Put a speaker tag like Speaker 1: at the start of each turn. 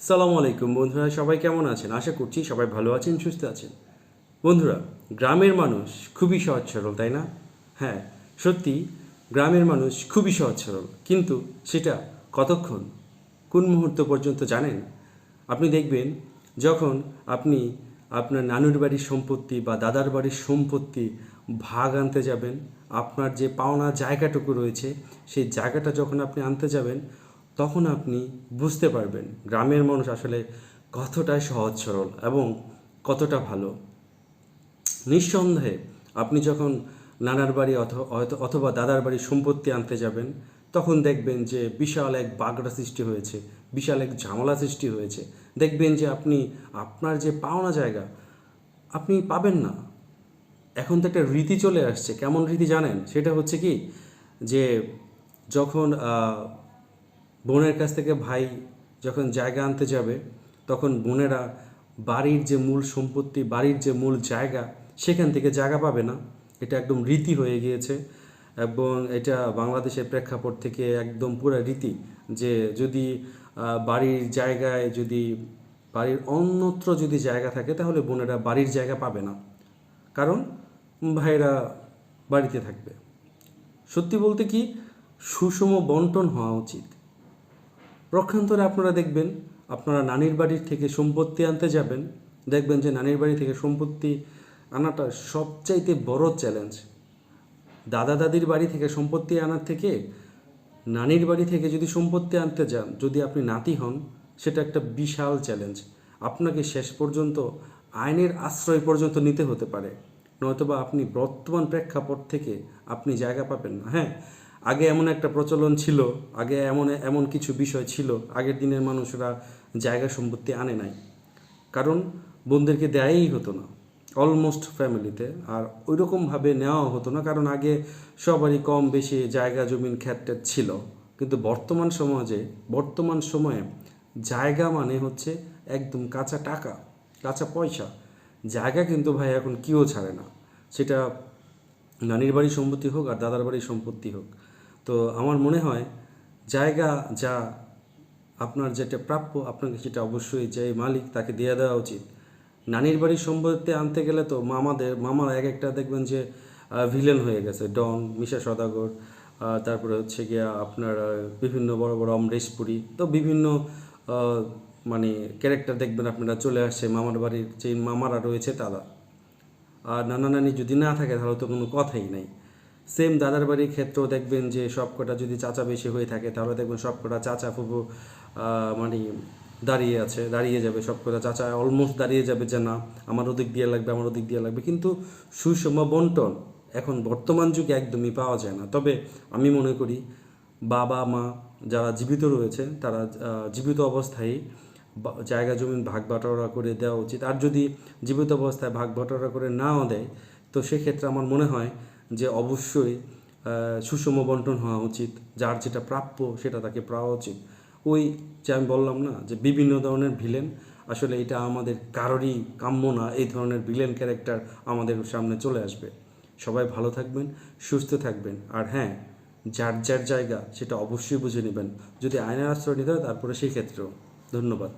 Speaker 1: সালামু আলাইকুম। বন্ধুরা, সবাই কেমন আছেন? আশা করছি সবাই ভালো আছেন, সুস্থ আছেন। বন্ধুরা, গ্রামের মানুষ খুবই সহজ সরল, তাই না? হ্যাঁ সত্যি, গ্রামের মানুষ খুবই সহজ সরল। কিন্তু সেটা কতক্ষণ? কোন মুহূর্ত পর্যন্ত জানেন? আপনি দেখবেন, যখন আপনি আপনার নানুর বাড়ির সম্পত্তি বা দাদার বাড়ির সম্পত্তি ভাগ আনতে যাবেন, আপনার যে পাওনা জায়গাটুকু রয়েছে, সেই জায়গাটা যখন আপনি আনতে যাবেন তখন আপনি বুঝতে পারবেন গ্রামের মানুষ আসলে কতটা সহজ সরল এবং কতটা ভালো। নিঃসন্দেহে আপনি যখন নানার বাড়ি অথ- অথ- অথবা দাদার বাড়ি সম্পত্তি আনতে যাবেন, তখন দেখবেন যে বিশাল এক বাগড়া সৃষ্টি হয়েছে, বিশাল এক ঝামেলা সৃষ্টি হয়েছে। দেখবেন যে আপনি, আপনার যে পাওনা জায়গা, আপনি পাবেন না। এখন তো একটা রীতি চলে আসছে। কেমন রীতি জানেন? সেটা হচ্ছে কি? যে যখন বোনের কাছ থেকে ভাই যখন জায়গা আনতে যাবে, তখন বোনেরা বাড়ির যে মূল সম্পত্তি, বাড়ির যে মূল জায়গা, সেখান থেকে জায়গা পাবে না। এটা একদম রীতি হয়ে গিয়েছে এবং এটা বাংলাদেশের প্রেক্ষাপট থেকে একদম পুরো রীতি যে যদি বাড়ির জায়গায় যদি, বাড়ির অন্যত্র যদি জায়গা থাকে, তাহলে বোনেরা বাড়ির জায়গা পাবে না। কারণ ভাইরা বাড়িতে থাকবে। সত্যি বলতে কি, সুষম বন্টন হওয়া উচিত। পক্ষান্তরে আপনারা দেখবেন, আপনারা নানির বাড়ির থেকে সম্পত্তি আনতে যাবেন, দেখবেন যে নানির বাড়ি থেকে সম্পত্তি আনাটা সবচাইতে বড় চ্যালেঞ্জ দাদা দাদির বাড়ি থেকে সম্পত্তি আনার থেকে, নানির বাড়ি থেকে যদি সম্পত্তি আনতে যান, যদি আপনি নাতি হন, সেটা একটা বিশাল চ্যালেঞ্জ আপনাকে শেষ পর্যন্ত আইনের আশ্রয় পর্যন্ত নিতে হতে পারে। নয়তোবা আপনি বর্তমান প্রেক্ষাপট থেকে আপনি জায়গা পাবেন না। হ্যাঁ আগে এমন একটা প্রচলন ছিল, আগে এমন এমন কিছু বিষয় ছিল, আগের দিনের মানুষরা জায়গা সম্পত্তি আনে নাই। কারণ বোনদেরকে দেয়াই হতো না অলমোস্ট ফ্যামিলিতে আর ওই রকমভাবে নেওয়া হতো না, কারণ আগে সবারই কম বেশি জায়গা, জমিন খ্যাট ছিল। কিন্তু বর্তমান সমাজে, বর্তমান সময়ে জায়গা মানে হচ্ছে একদম কাঁচা টাকা, কাঁচা পয়সা। জায়গা কিন্তু ভাই এখন কেউ ছাড়ে না। সেটা নানির বাড়ির সম্পত্তি হোক আর দাদার বাড়ির সম্পত্তি হোক। তো আমার মনে হয় জায়গা যা আপনার যেটা প্রাপ্য, আপনাকে সেটা অবশ্যই যে মালিক তাকে দিয়ে দেওয়া উচিত। নানির বাড়ির সম্পত্তি আনতে গেলে তো মামাদের, মামারা এক একটা দেখবেন যে ভিলেন হয়ে গেছে। ডন, মিশা সদাগর তারপরে হচ্ছে গিয়া আপনার বিভিন্ন বড় বড় অমরেশপুরি তো বিভিন্ন মানে ক্যারেক্টার দেখবেন আপনারা চলে আসছে মামার বাড়ির যে মামারা রয়েছে তারা। আর নানা নানি যদি না থাকে তাহলে তো কোনো কথাই নাই। সেম দাদার বাড়ির ক্ষেত্রেও দেখবেন যে সবকটা যদি চাচা বেশি হয়ে থাকে, তাহলে দেখবেন সবকটা চাচা ফুফু মানে দাঁড়িয়ে আছে, দাঁড়িয়ে যাবে। সবকটা চাচা অলমোস্ট দাঁড়িয়ে যাবে যে না, আমার ওদিক দিয়ে লাগবে, আমার ওদিক দিয়ে লাগবে। কিন্তু সুষম বন্টন এখন বর্তমান যুগে একদমই পাওয়া যায় না। তবে আমি মনে করি বাবা, মা যারা জীবিত রয়েছে, তারা জীবিত অবস্থায় জায়গা, জমিন ভাগ বাটোয়ারা করে দেওয়া উচিত। আর যদি জীবিত অবস্থায় ভাগ বাটোয়ারা করে নাও দেয়, তো সেক্ষেত্রে আমার মনে হয় যে অবশ্যই সুষম বন্টন হওয়া উচিত, যার যেটা প্রাপ্য সেটা তাকে পাওয়া উচিত। ওই যে আমি বললাম না, যে বিভিন্ন ধরনের ভিলেন, আসলে এটা আমাদের কারোরই কাম্য না, এই ধরনের ভিলেন ক্যারেক্টার আমাদের সামনে চলে আসবে। সবাই ভালো থাকবেন, সুস্থ থাকবেন। আর হ্যাঁ যার যার জায়গা, সেটা অবশ্যই বুঝে নেবেন। যদি আইনের আশ্রয় নিতে হয়, তারপরে সেই ক্ষেত্রেও। ধন্যবাদ।